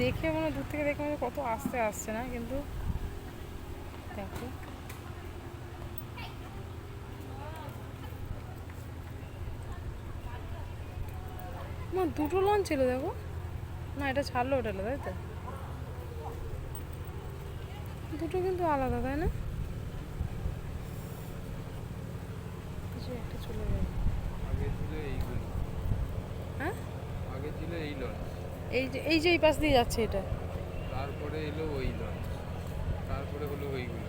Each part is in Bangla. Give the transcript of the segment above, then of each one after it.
দেখে মনে দূর থেকে দেখে মনে কত আস্তে আসছে না কিন্তু দেখো। মা দুটো লঞ্চ ছিল দেখো। না এটা ছাড়লো ওটা তাই তো? দুটো কিন্তু আলাদা তাই না? কিছু একটা চলে গেল। আগে ছিল এইগুলো হ্যাঁ? আগে ছিল এই লঞ্চ এই যে এই যে এই পাশ দিয়ে যাচ্ছে এটা। তারপরে এলো ওই লঞ্চ তারপরে হলো ওইগুলো।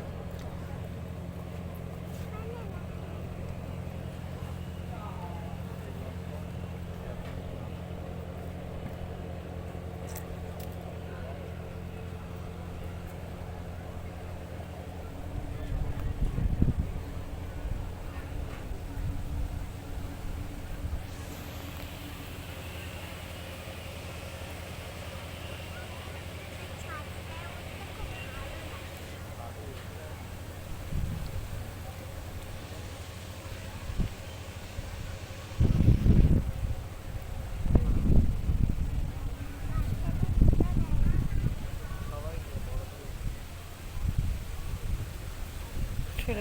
কি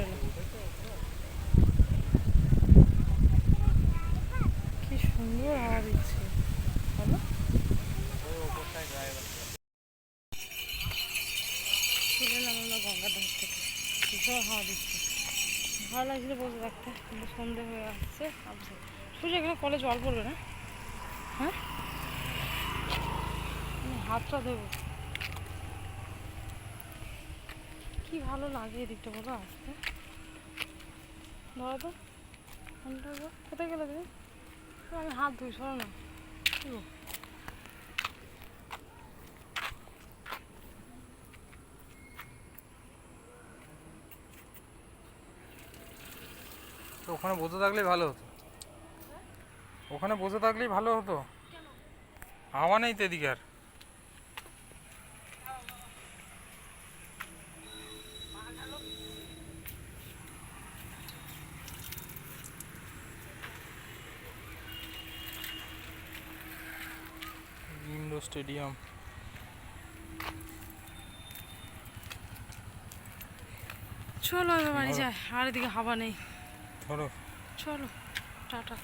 সুন্দর হাওয়া দিচ্ছে। বলো চলে ধার থেকে। হাওয়া দিচ্ছে। ভালো লাগছিল বসে থাকতে কিন্তু সন্ধে হয়ে আসছে। আসছে সূর্য এখানে কলে জল পড়বে না। হ্যাঁ? হাতটা দেবো কি ভালো লাগে এদিকটা বলো আসতে ধরো তো। কোথায় গেলে তুমি? আমি হাত ধুই সরো না। তো ওখানে বসে থাকলেই ভালো হতো। ওখানে বসে থাকলেই ভালো হতো? হাওয়া নেই তো এদিকে আর। ইন্ডো স্টেডিয়াম চলো এবার বাড়ি যায় যাই আর এদিকে হাওয়া নেই। ধরো। চলো টাটা।